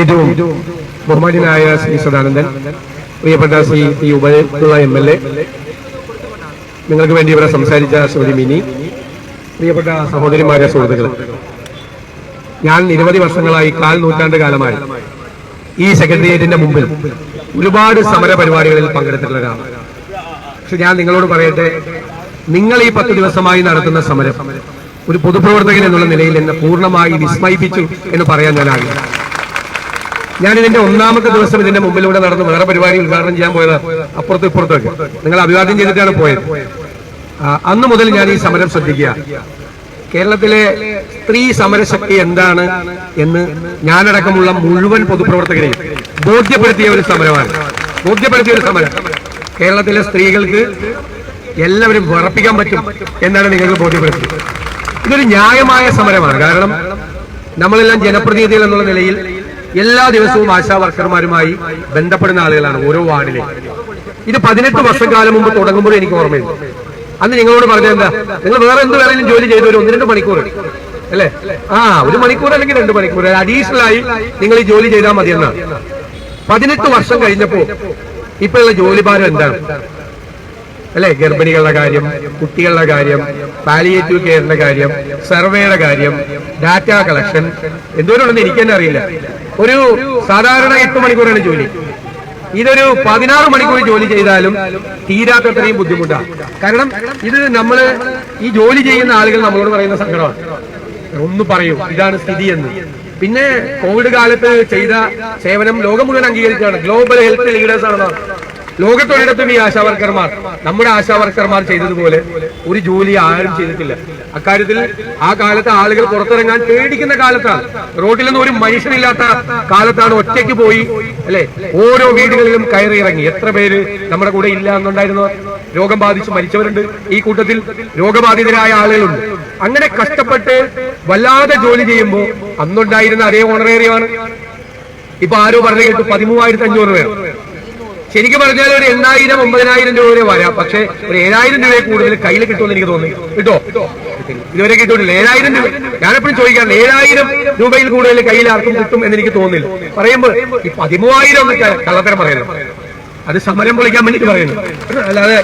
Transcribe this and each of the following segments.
ഏറ്റവും ബഹുമാന്യനായ ശ്രീ സദാനന്ദൻ പ്രിയപ്പെട്ട ശ്രീ പി ഉപയുള്ള എം എൽ എ നിങ്ങൾക്ക് വേണ്ടി ഇവിടെ സംസാരിച്ച ശ്രീമതി മിനി പ്രിയപ്പെട്ട സഹോദരിമാരെ സുഹൃത്തുക്കൾ ഞാൻ നിരവധി വർഷങ്ങളായി കാൽ നൂറ്റാണ്ട് കാലമായി ഈ സെക്രട്ടേറിയറ്റിന്റെ മുമ്പിൽ ഒരുപാട് സമര പരിപാടികളിൽ പങ്കെടുത്തിട്ടുള്ള ഒരാളാണ്. പക്ഷെ ഞാൻ നിങ്ങളോട് പറയട്ടെ നിങ്ങൾ ഈ പത്ത് ദിവസമായി നടത്തുന്ന സമരം ഒരു പൊതുപ്രവർത്തകൻ എന്നുള്ള നിലയിൽ എന്നെ പൂർണമായി വിസ്മയിപ്പിച്ചു എന്ന് പറയാൻ ഞാൻ ആഗ്രഹിക്കുന്നു. ഞാൻ ഇതിന്റെ ഒന്നാമത്തെ ദിവസം ഇതിന്റെ മുമ്പിലൂടെ നടന്ന് വേറെ പരിപാടി ഉദ്ഘാടനം ചെയ്യാൻ പോയത്. അപ്പുറത്തും ഇപ്പുറത്തൊക്കെ നിങ്ങൾ അഭിവാദ്യം ചെയ്തിട്ടാണ് പോയത്. അന്ന് മുതൽ ഞാൻ ഈ സമരം ശ്രദ്ധിക്കുക. കേരളത്തിലെ സ്ത്രീ സമരശക്തി എന്താണ് എന്ന് ഞാനടക്കമുള്ള മുഴുവൻ പൊതുപ്രവർത്തകരെയും ബോധ്യപ്പെടുത്തിയ ഒരു സമരമാണ്. ബോധ്യപ്പെടുത്തിയ ഒരു സമരം. കേരളത്തിലെ സ്ത്രീകൾക്ക് എല്ലാവരും വിറപ്പിക്കാൻ പറ്റും എന്നാണ് നിങ്ങൾക്ക് ബോധ്യപ്പെടുത്തിയത്. ഇതൊരു ന്യായമായ സമരമാണ്. കാരണം നമ്മളെല്ലാം ജനപ്രതിനിധികൾ എന്നുള്ള നിലയിൽ എല്ലാ ദിവസവും ആശാ വർക്കർമാരുമായി ബന്ധപ്പെടുന്ന ആളുകളാണ് ഓരോ വാർഡിലെ. ഇത് പതിനെട്ട് വർഷക്കാലം മുമ്പ് തുടങ്ങുമ്പോൾ എനിക്ക് ഓർമ്മയുണ്ട് അന്ന് നിങ്ങളോട് പറഞ്ഞത് എന്താ? നിങ്ങൾ വേറെ എന്ത് വേണമെങ്കിലും ജോലി ചെയ്തു ഒരു ഒന്ന് രണ്ട് മണിക്കൂർ. അല്ലേ? ആ ഒരു മണിക്കൂർ അല്ലെങ്കിൽ രണ്ട് മണിക്കൂർ. അഡീഷണൽ ആയി നിങ്ങൾ ഈ ജോലി ചെയ്താൽ മതി എന്നാണ്. പതിനെട്ട് വർഷം കഴിഞ്ഞപ്പോ ഇപ്പോഴുള്ള ജോലിഭാരം എന്താണ്? അല്ലെ? ഗർഭിണികളുടെ കാര്യം കുട്ടികളുടെ കാര്യം പാലിയേറ്റീവ് കെയറിന്റെ കാര്യം സർവേയുടെ കാര്യം ഡാറ്റ കളക്ഷൻ എന്തോരുണ്ടെന്ന് എനിക്ക് തന്നെ അറിയില്ല. ഒരു സാധാരണ എട്ട് മണിക്കൂറാണ് ജോലി. ഇതൊരു പതിനാറ് മണിക്കൂർ ജോലി ചെയ്താലും തീരാത്തത്രയും ബുദ്ധിമുട്ടാണ്. കാരണം ഇത് നമ്മൾ ഈ ജോലി ചെയ്യുന്ന ആളുകൾ നമ്മളോട് പറയുന്ന സങ്കടമാണ്. ഒന്ന് പറയൂ ഇതാണ് സ്ഥിതി എന്ന്. പിന്നെ കോവിഡ് കാലത്ത് ചെയ്ത സേവനം ലോകം മുഴുവൻ അംഗീകരിച്ചാണ് ഗ്ലോബൽ ഹെൽത്ത് ലീഡേഴ്സ് ആണെന്നാണ്. ലോകത്തൊരിടത്തും ഈ ആശാവർക്കർമാർ നമ്മുടെ ആശാവർക്കർമാർ ചെയ്തതുപോലെ ഒരു ജോലി ആരും ചെയ്തിട്ടില്ല. അക്കാര്യത്തിൽ ആ കാലത്ത് ആളുകൾ പുറത്തിറങ്ങാൻ പേടിക്കുന്ന കാലത്താണ്. റോഡിലൊന്നും ഒരു മനുഷ്യനില്ലാത്ത കാലത്താണ് ഒറ്റയ്ക്ക് പോയി അല്ലെ? ഓരോ വീടുകളിലും കയറി ഇറങ്ങി. എത്ര പേര് നമ്മുടെ കൂടെ ഇല്ല എന്നുണ്ടായിരുന്നു? രോഗം ബാധിച്ച് മരിച്ചവരുണ്ട്. ഈ കൂട്ടത്തിൽ രോഗബാധിതരായ ആളുകളുണ്ട്. അങ്ങനെ കഷ്ടപ്പെട്ട് വല്ലാതെ ജോലി ചെയ്യുമ്പോൾ അന്നുണ്ടായിരുന്ന അതേ ഓണറേറിയമാണ് ഇപ്പൊ ആരോ പറഞ്ഞു കേട്ടു പതിമൂവായിരത്തി അഞ്ഞൂറ് പേർ. ശരിക്കും പറഞ്ഞാൽ ഒരു എണ്ണായിരം ഒമ്പതിനായിരം രൂപ വരെ വരാം. പക്ഷെ ഒരു ഏഴായിരം രൂപയെ കൂടുതൽ കയ്യിൽ കിട്ടുമെന്ന് എനിക്ക് തോന്നി കിട്ടോ? ഇതുവരെ കിട്ടുന്നില്ല. ഏഴായിരം രൂപ. ഞാനെപ്പോഴും ചോദിക്കാറുണ്ട് ഏഴായിരം രൂപയിൽ കൂടുതൽ കയ്യിൽ ആർക്കും കിട്ടും എന്ന് എനിക്ക് തോന്നില്ല പറയുമ്പോൾ ഈ പതിമൂവായിരം എന്നൊക്കെ കള്ളത്തരം പറയുന്നു അത് സമരം പൊളിക്കാൻ വേണ്ടിയിട്ട് പറയുന്നു. അല്ലാതെ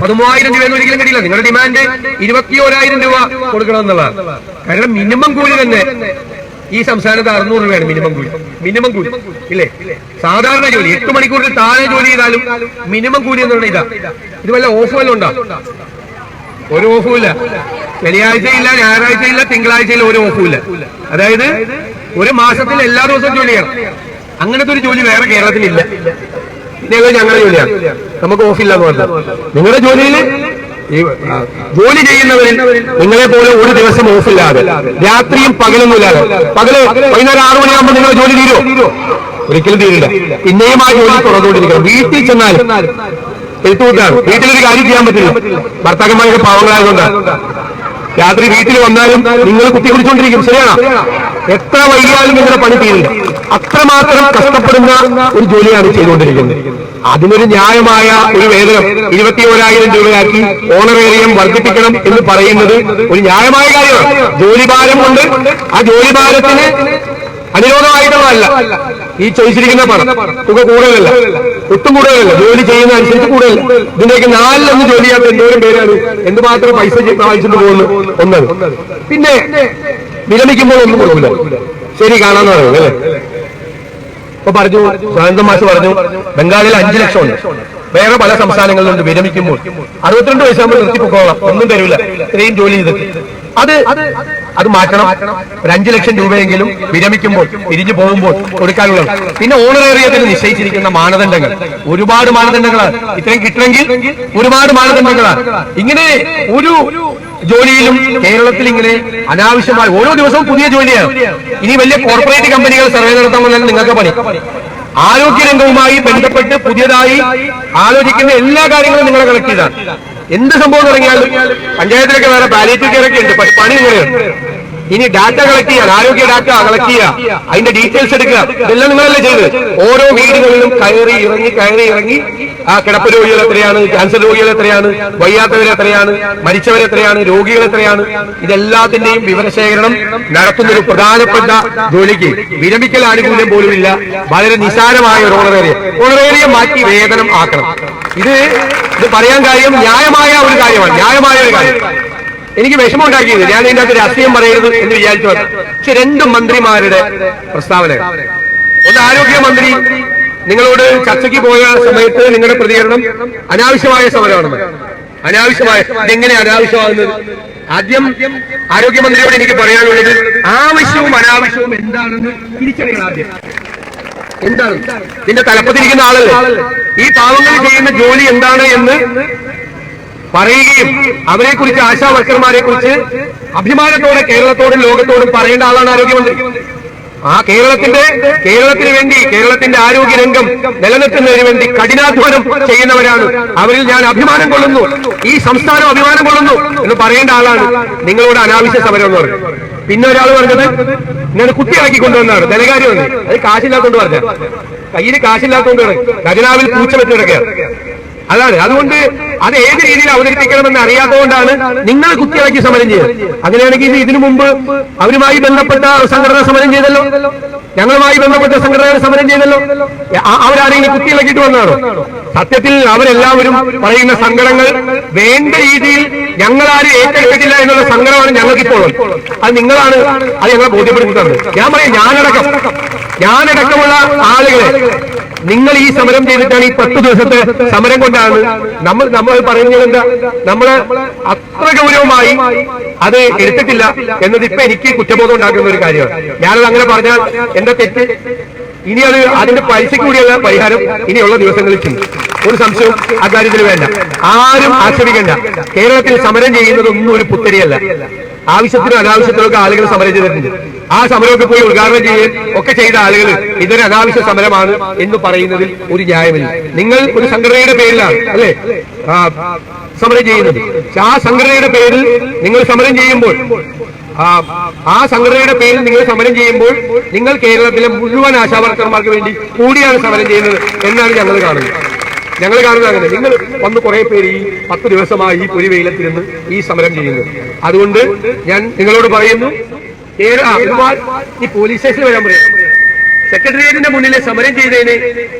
പതിമൂവായിരം രൂപ എന്ന് ഒരിക്കലും കിട്ടില്ല നിങ്ങളുടെ ഡിമാൻഡ് ഇരുപത്തി ഓരായിരം രൂപ കൊടുക്കണം എന്നുള്ളതാണ് കാരണം മിനിമം കൂലി തന്നെ. ഈ സംസ്ഥാനത്ത് അറുന്നൂറ് രൂപയാണ് മിനിമം കൂലി. മിനിമം കൂലി. ഇല്ലേ? സാധാരണ ജോലി. എട്ട് മണിക്കൂറിൽ താഴെ ജോലി ചെയ്താലും മിനിമം കൂലി എന്ന് പറഞ്ഞാൽ ഇതാ. ഇത് വല്ല ഓഫ് വല്ലതും ഉണ്ടോ? ഒരു ഓഫും ഇല്ല. ശനിയാഴ്ചയില്ല ഞായറാഴ്ചയില്ല തിങ്കളാഴ്ചയില്ല ഒരു ഓഫും ഇല്ല. അതായത് ഒരു മാസത്തിൽ എല്ലാ ദിവസവും ജോലി ചെയ്യണം. അങ്ങനത്തെ ഒരു ജോലി വേറെ കേരളത്തിലില്ല. ഇതേപോലെ ഞങ്ങളുടെ ജോലിയാണ്. നമുക്ക് ഓഫില്ല എന്ന് പറഞ്ഞത് നിങ്ങളുടെ ജോലിയിൽ ജോലി ചെയ്യുന്നവരിൽ നിങ്ങളെ പോലെ ഒരു ദിവസം ഓഫില്ലാതെ രാത്രിയും പകലൊന്നുമില്ലാതെ പകൽ വൈകുന്നേരം ആറു മണിയാകുമ്പോൾ നിങ്ങൾ ജോലി തീരോ? ഒരിക്കലും തീരില്ല. പിന്നെയും ആ ജോലി തുറന്നുകൊണ്ടിരിക്കണം വീട്ടിൽ ചെന്നാൽ എഴുത്തുകൂട്ടാണ് വീട്ടിലൊരു കാര്യം ചെയ്യാൻ പറ്റില്ല. ഭർത്താക്കന്മാരൊക്കെ പാവങ്ങളായതുകൊണ്ടാണ് രാത്രി വീട്ടിൽ വന്നാലും നിങ്ങൾ കുത്തി കുടിച്ചുകൊണ്ടിരിക്കും ശരിയാണോ? എത്ര വൈകിയാലും നിങ്ങളുടെ പണി തീരില്ല. അത്രമാത്രം കഷ്ടപ്പെടുന്ന ഒരു ജോലിയാണ് ചെയ്തുകൊണ്ടിരിക്കുന്നത്. അതിനൊരു ന്യായമായ ഒരു വേതനം ഇരുപത്തി ഓരായിരം രൂപയാക്കി ഓണറേറിയം വർദ്ധിപ്പിക്കണം എന്ന് പറയുന്നത് ഒരു ന്യായമായ കാര്യമാണ്. ജോലിഭാരം കൊണ്ട് ആ ജോലിഭാരത്തിന് അനുരോധമായിട്ടുള്ളതല്ല. ഈ ചോദിച്ചിരിക്കുന്ന പണം തുക കൂടുതലല്ല. ഒട്ടും കൂടുതലല്ല. ജോലി ചെയ്യുന്ന അനുസരിച്ച് കൂടുതലല്ല. ഇതിന്റെയൊക്കെ നാലിലൊന്ന് ജോലി ചെയ്യാത്ത എന്തോരം പേരാണ്. എന്തുമാത്രം പൈസ വാങ്ങിച്ചിട്ട് പോകുന്നു? ഒന്നത്. പിന്നെ വിരമിക്കുമ്പോൾ ഒന്നും കൊടുക്കില്ല. ശരി കാണാന്ന് പറയുന്നത് അല്ലേ? ഇപ്പൊ പറഞ്ഞു സുരേന്ദ്രൻ മാഷ് പറഞ്ഞു ബംഗാളിൽ അഞ്ചു ലക്ഷം ഉണ്ട് വേറെ പല സംസ്ഥാനങ്ങളിലുണ്ട് വിരമിക്കുമ്പോൾ അറുപത്തിരണ്ട് വയസ്സാകുമ്പോൾ നിർത്തിപ്പോക്കോളാം ഒന്നും തരൂല. ഇത്രയും ജോലി ചെയ്തിട്ട്. അത് അത് മാറ്റണം. ഒരു അഞ്ചു ലക്ഷം രൂപയെങ്കിലും വിരമിക്കുമ്പോൾ തിരിച്ചു പോകുമ്പോൾ കൊടുക്കാനുള്ളത്. പിന്നെ ഓണറേറിയത്തിന് നിശ്ചയിച്ചിരിക്കുന്ന മാനദണ്ഡങ്ങൾ. ഒരുപാട് മാനദണ്ഡങ്ങളാണ്. ഇത്രയും കിട്ടണമെങ്കിൽ ഒരുപാട് മാനദണ്ഡങ്ങളാണ്. ഇങ്ങനെ ഒരു ജോലിയിലും കേരളത്തിൽ ഇങ്ങനെ അനാവശ്യമായി ഓരോ ദിവസവും പുതിയ ജോലിയാണ്. ഇനി വലിയ കോർപ്പറേറ്റ് കമ്പനികൾ സർവേ നടത്താൻ നിങ്ങൾക്ക് പണി. ആരോഗ്യരംഗവുമായി ബന്ധപ്പെട്ട് പുതിയതായി ആലോചിക്കുന്ന എല്ലാ കാര്യങ്ങളും നിങ്ങളെ കളക്ട് ചെയ്താണ്. എന്ത് സംഭവം തുടങ്ങിയാലും പഞ്ചായത്തിലൊക്കെ വേറെ പാലിയേറ്റീവ് കെയർ ഒക്കെ ഉണ്ട് പക്ഷെ പണി ഇങ്ങനെയാണ്. ഇനി ഡാറ്റ കളക്ട് ചെയ്യാൻ ആരോഗ്യ ഡാറ്റ കളക്ട് ചെയ്യുക അതിന്റെ ഡീറ്റെയിൽസ് എടുക്കുക. ഇതെല്ലാം നിങ്ങളല്ലേ ചെയ്ത് ഓരോ വീടുകളിലും കയറി ഇറങ്ങി കയറി ഇറങ്ങി ആ കിടപ്പ് രോഗികൾ എത്രയാണ് ക്യാൻസർ രോഗികൾ എത്രയാണ് വയ്യാത്തവർ എത്രയാണ് മരിച്ചവർ എത്രയാണ് രോഗികൾ എത്രയാണ് ഇതെല്ലാത്തിന്റെയും വിവരശേഖരണം നടത്തുന്ന ഒരു പ്രധാനപ്പെട്ട ജോലിക്ക്. വിരമിക്കൽ ആനുകൂല്യം പോലുമില്ല വളരെ നിസാരമായ ഒരു ഓണറേറിയ ഓണറേറിയ മാറ്റി വേതനം ആക്കണം. ഇത് ഇത് പറയാൻ കാര്യം ന്യായമായ ഒരു കാര്യമാണ്. ന്യായമായ ഒരു കാര്യം. എനിക്ക് വിഷമം ഉണ്ടാക്കിയത് ഞാൻ ഇതിന്റെ അകത്ത് രാഷ്ട്രീയം പറയരുത് എന്ന് വിചാരിച്ചു. പക്ഷെ രണ്ട് മന്ത്രിമാരുടെ പ്രസ്താവന ഒന്ന് ആരോഗ്യമന്ത്രി നിങ്ങളോട് ചർച്ചയ്ക്ക് പോയ സമയത്ത് നിങ്ങളുടെ പ്രതികരണം അനാവശ്യമായ സമരമാണെന്ന്. അനാവശ്യമായ ഇതെങ്ങനെ അനാവശ്യമാകുന്നത്? ആദ്യം ആരോഗ്യമന്ത്രിയോട് എനിക്ക് പറയാനുള്ളത് ആവശ്യവും അനാവശ്യവും എന്താണെന്ന് തിരിച്ചറിയണം ആദ്യം. എന്താണ്? ഇതിന്റെ തലപ്പത്തിരിക്കുന്ന ആളല്ലേ? ഈ പാവങ്ങൾ ചെയ്യുന്ന ജോലി എന്താണ് എന്ന് പറയുകയും അവരെക്കുറിച്ച് ആശാ വർക്കർമാരെ കുറിച്ച് അഭിമാനത്തോടെ കേരളത്തോടും ലോകത്തോടും പറയേണ്ട ആളാണ് ആരോഗ്യമന്ത്രി. ആ കേരളത്തിന്റെ കേരളത്തിന് വേണ്ടി കേരളത്തിന്റെ ആരോഗ്യ രംഗം നിലനിർത്തുന്നതിന് വേണ്ടി കഠിനാധ്വാനം ചെയ്യുന്നവരാണ്. അവരിൽ ഞാൻ അഭിമാനം കൊള്ളുന്നു. ഈ സംസ്ഥാനം അഭിമാനം കൊള്ളുന്നു എന്ന് പറയേണ്ട ആളാണ് നിങ്ങളോട് അനാവശ്യ സമരം എന്ന് പറഞ്ഞു പിന്നെ ഒരാൾ പറഞ്ഞത് ഞാൻ കുട്ടിയാക്കി കൊണ്ടുവന്നാണ്. ധനകാര്യമല്ലേ അത് കാശില്ലാത്തോണ്ട് പറഞ്ഞ കയ്യിൽ കാശില്ലാത്തോണ്ട് ഖജനാവിൽ പൂച്ച വെച്ച് കിടക്കുക അതാണ്. അതുകൊണ്ട് അത് ഏത് രീതിയിൽ അവതരിപ്പിക്കണമെന്ന് അറിയാത്തതുകൊണ്ടാണ് നിങ്ങൾ കുത്തിയിറക്കി സമരം ചെയ്യുക അങ്ങനെയാണെങ്കിൽ ഇതിനു മുമ്പ് അവരുമായി ബന്ധപ്പെട്ട സംഘടന സമരം ചെയ്തല്ലോ. ഞങ്ങളുമായി ബന്ധപ്പെട്ട സംഘടന സമരം ചെയ്തല്ലോ. അവരാരെങ്കിലും കുത്തിയിളക്കിയിട്ട് വന്നാണോ? സത്യത്തിൽ അവരെല്ലാവരും പറയുന്ന സങ്കടങ്ങൾ വേണ്ട രീതിയിൽ ഞങ്ങളാരും ഏറ്റെടുത്തിട്ടില്ല എന്നുള്ള സങ്കടമാണ് ഞങ്ങൾക്ക് ഇപ്പോൾ അത് നിങ്ങളാണ് അത് ഞങ്ങളെ ബോധ്യപ്പെടുത്തുന്നത്. ഞാൻ പറയാം ഞാനടക്കം. ഞാനടക്കമുള്ള ആളുകളെ നിങ്ങൾ ഈ സമരം ചെയ്തിട്ടാണ് ഈ പത്ത് ദിവസത്തെ സമരം കൊണ്ടാണ് നമ്മൾ നമ്മൾ പറയുന്നത് എന്താ? നമ്മൾ അത്ര ഗൗരവമായി അത് എടുത്തിട്ടില്ല എന്നത് ഇപ്പൊ എനിക്ക് കുറ്റബോധം ഉണ്ടാക്കുന്ന ഒരു കാര്യമാണ്. ഞാനത് അങ്ങനെ പറഞ്ഞാൽ എന്റെ തെറ്റ്. ഇനി അത് അതിന്റെ പൈസയ്ക്ക് കൂടിയുള്ള പരിഹാരം ഇനിയുള്ള ദിവസങ്ങളിൽ ചെയ്യും. ഒരു സംശയവും അക്കാര്യത്തിൽ വേണ്ട. ആരും ആക്ഷേപിക്കേണ്ട. കേരളത്തിൽ സമരം ചെയ്യുന്നതൊന്നും ഒരു പുത്തരിയല്ല. ആവശ്യത്തിനും അനാവശ്യത്തിനും ഒക്കെ ആളുകൾ സമരം ചെയ്തിട്ടുണ്ട്. ആ സമരമൊക്കെ പോയി ഉദ്ഘാടനം ചെയ്യുകയും ഒക്കെ ചെയ്ത ആളുകൾ ഇതൊരു അനാവശ്യ സമരമാണ് എന്ന് പറയുന്നതിൽ ഒരു ന്യായമില്ല. നിങ്ങൾ ഒരു സംഘടനയുടെ പേരിലാണ് അല്ലെ? സമരം ചെയ്യുന്നത്. ആ സംഘടനയുടെ പേരിൽ നിങ്ങൾ സമരം ചെയ്യുമ്പോൾ ആ സംഘടനയുടെ പേരിൽ നിങ്ങൾ സമരം ചെയ്യുമ്പോൾ നിങ്ങൾ കേരളത്തിലെ മുഴുവൻ ആശാവർക്കർമാർക്ക് വേണ്ടി കൂടിയാണ് സമരം ചെയ്യുന്നത് എന്നാണ് ഞങ്ങൾ കാണുന്നത്. ഞങ്ങൾ കാണുന്നത് അങ്ങനെ. നിങ്ങൾ വന്ന് കുറെ പേര് ഈ പത്ത് ദിവസമായി ഈ പുലിവെയിലത്തിരുന്ന് ഈ സമരം ചെയ്യുന്നു. അതുകൊണ്ട് ഞാൻ നിങ്ങളോട് പറയുന്നു ഈ പോലീസ് സ്റ്റേഷനിൽ വരാൻ പറയാം. സെക്രട്ടേറിയറ്റിന്റെ മുന്നിൽ സമരം ചെയ്തതിന്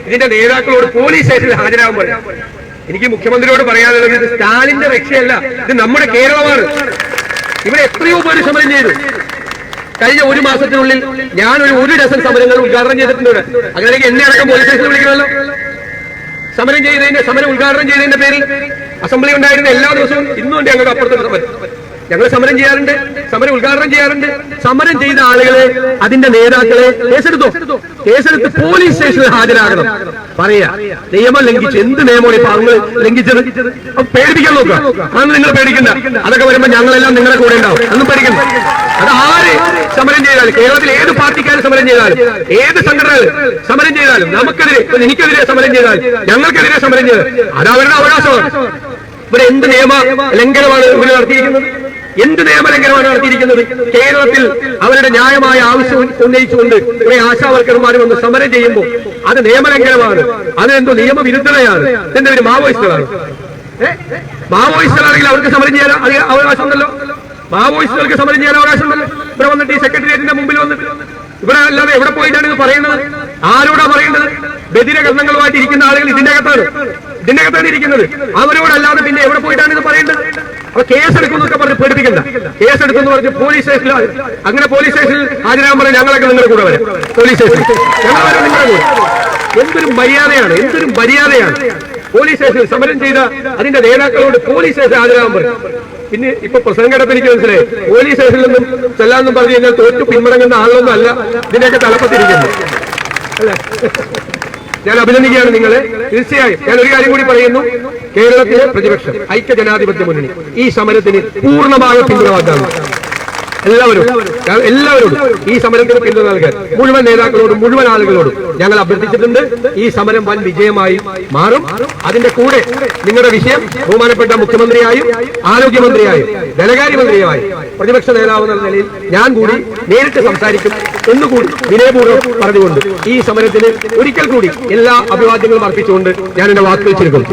ഇതിന്റെ നേതാക്കളോട് പോലീസ് സ്റ്റേഷനിൽ ഹാജരാകാൻ പറയാം. എനിക്ക് മുഖ്യമന്ത്രിയോട് പറയാനുള്ളത് ഇത് സ്റ്റാലിന്റെ രക്ഷയല്ല ഇത് നമ്മുടെ കേരളമാണ്. ഇവിടെ എത്രയോ പേര് സമരം ചെയ്തു. കഴിഞ്ഞ ഒരു മാസത്തിനുള്ളിൽ ഞാൻ ഒരു ഒരു ഡസൻ സമരങ്ങൾ ഉദ്ഘാടനം ചെയ്തിട്ടുണ്ട്. അങ്ങനെയെങ്കിൽ എന്നെ അടക്കം പോലീസ് സ്റ്റേഷനിൽ വിളിക്കണമല്ലോ. സമരം ചെയ്തതിന്റെ സമരം ഉദ്ഘാടനം ചെയ്തതിന്റെ പേരിൽ അസംബ്ലി ഉണ്ടായിരുന്ന എല്ലാ ദിവസവും ഇന്നും ഞങ്ങൾക്ക് അപ്പുറത്തൊരു സമരം. ഞങ്ങൾ സമരം ചെയ്യാറുണ്ട്. സമരം ഉദ്ഘാടനം ചെയ്യാറുണ്ട്. സമരം ചെയ്ത ആളുകളെ അതിന്റെ നേതാക്കളെ കേസെടുത്തോ? കേസെടുത്ത് പോലീസ് സ്റ്റേഷനിൽ ഹാജരാകണം. പറയാ നിയമം ലംഘിച്ചു എന്ത് നിയമമാണ് ഈ ലംഘിച്ചത്? പേടിപ്പിക്കാൻ നോക്കുക. അന്ന് നിങ്ങൾ പേടിക്കണ്ട. അതൊക്കെ വരുമ്പോ ഞങ്ങളെല്ലാം നിങ്ങളുടെ കൂടെ ഉണ്ടാവും. അന്ന് പേടിക്കണ്ട. അത് ആര് സമരം ചെയ്താലും കേരളത്തിൽ ഏത് പാർട്ടിക്കാർ സമരം ചെയ്താലും ഏത് സംഘടന സമരം ചെയ്താലും നമുക്കെതിരെ എനിക്കെതിരെ സമരം ചെയ്താൽ ഞങ്ങൾക്കെതിരെ സമരം ചെയ്താൽ അത് അവരുടെ അവകാശമാണ്. എന്ത് നിയമ ലംഘനമാണ് ഇവർ നടത്തിയിരിക്കുന്നത്? എന്ത് നിയമലംഘനമാണ് നടത്തിയിരിക്കുന്നത്? കേരളത്തിൽ അവരുടെ ന്യായമായ ആവശ്യം ഉന്നയിച്ചുകൊണ്ട് കുറെ ആശാവർക്കർമാർ വന്ന് സമരം ചെയ്യുമ്പോൾ അത് നിയമലംഘനമാണ്. അത് എന്തോ നിയമവിരുദ്ധതയാണ്. എന്റെ ഒരു മാവോയിസ്റ്റുകളാണ്? മാവോയിസ്റ്റുകളാണെങ്കിൽ അവർക്ക് സമരം ചെയ്യാൻ അവകാശം അവകാശമുണ്ടല്ലോ. മാവോയിസ്റ്റുകൾക്ക് സമരം ചെയ്യാൻ അവകാശമുണ്ടല്ലോ. ഇവിടെ വന്നിട്ട് ഈ സെക്രട്ടേറിയറ്റിന്റെ മുമ്പിൽ വന്നിട്ട്. ഇവിടെ അല്ലാതെ എവിടെ പോയിട്ടാണ് ഇത് പറയുന്നത്? ആരോടാ പറയുന്നത്? ബദിരകർണങ്ങളുമായിട്ട് ഇരിക്കുന്ന ആളുകൾ ഇതിന്റെ അകത്താണ്. ഇതിന്റെ അകത്താണ് ഇരിക്കുന്നത്. അവരോടല്ലാതെ പിന്നെ എവിടെ പോയിട്ടാണ് ഇത് പറയേണ്ടത്? അപ്പൊ കേസെടുക്കുന്നൊക്കെ പറഞ്ഞ് പേടിപ്പിക്കണ്ട. കേസെടുക്കുന്നു പറഞ്ഞ് പോലീസ് സ്റ്റേഷനിൽ അങ്ങനെ പോലീസ് സ്റ്റേഷനിൽ ഹാജരാകാൻ പറഞ്ഞാൽ ഞങ്ങളൊക്കെ നിങ്ങളുടെ കൂടെ വരാം. പോലീസ് സ്റ്റേഷനിൽ. എന്തൊരു മര്യാദയാണ് എന്തൊരു മര്യാദയാണ്. പോലീസ് സ്റ്റേഷനിൽ സമരം ചെയ്ത അതിന്റെ നേതാക്കളോട് പോലീസ് സ്റ്റേഷൻ ഹാജരാകാൻ പറയും പിന്നെ ഇപ്പൊ പ്രസംഗം കേട്ടപ്പോ എനിക്ക് മനസ്സിലായി. പോലീസ് സ്റ്റേഷനിൽ നിന്നും ചെല്ലാന്നും പറഞ്ഞു കഴിഞ്ഞാൽ തോറ്റു പിന്മടങ്ങുന്ന ആളൊന്നും അല്ല. ഇതിന്റെയൊക്കെ തലപ്പത്തിരിക്കുന്നു. അല്ലേ? ഞാൻ അഭിനന്ദിക്കുകയാണ് നിങ്ങളെ. തീർച്ചയായും ഞാൻ ഒരു കാര്യം കൂടി പറയുന്നു. കേരളത്തിലെ പ്രതിപക്ഷം ഐക്യ ജനാധിപത്യ മുന്നണി ഈ സമരത്തിന് പൂർണമായ പിന്തുണ വാഗ്ദാനം എല്ലാവരും എല്ലാവരോടും ഈ സമരത്തിന് പിന്തുണ നൽകാൻ മുഴുവൻ നേതാക്കളോടും മുഴുവൻ ആളുകളോടും ഞങ്ങൾ അഭ്യർത്ഥിച്ചിട്ടുണ്ട്. ഈ സമരം വൻ വിജയമായി മാറും. അതിന്റെ കൂടെ നിങ്ങളുടെ വിഷയം ബഹുമാനപ്പെട്ട മുഖ്യമന്ത്രിയായും ആരോഗ്യമന്ത്രിയായും ധനകാര്യ പ്രതിപക്ഷ നേതാവ് എന്ന നിലയിൽ ഞാൻ കൂടി നേരിട്ട് സംസാരിക്കും. എന്നുകൂടി വിനയപൂർവം പറഞ്ഞുകൊണ്ട് ഈ സമരത്തിന് ഒരിക്കൽ കൂടി എല്ലാ അഭിവാദ്യങ്ങളും അർപ്പിച്ചുകൊണ്ട് ഞാൻ എന്റെ വാക്കുകൾ ചുരുക്കും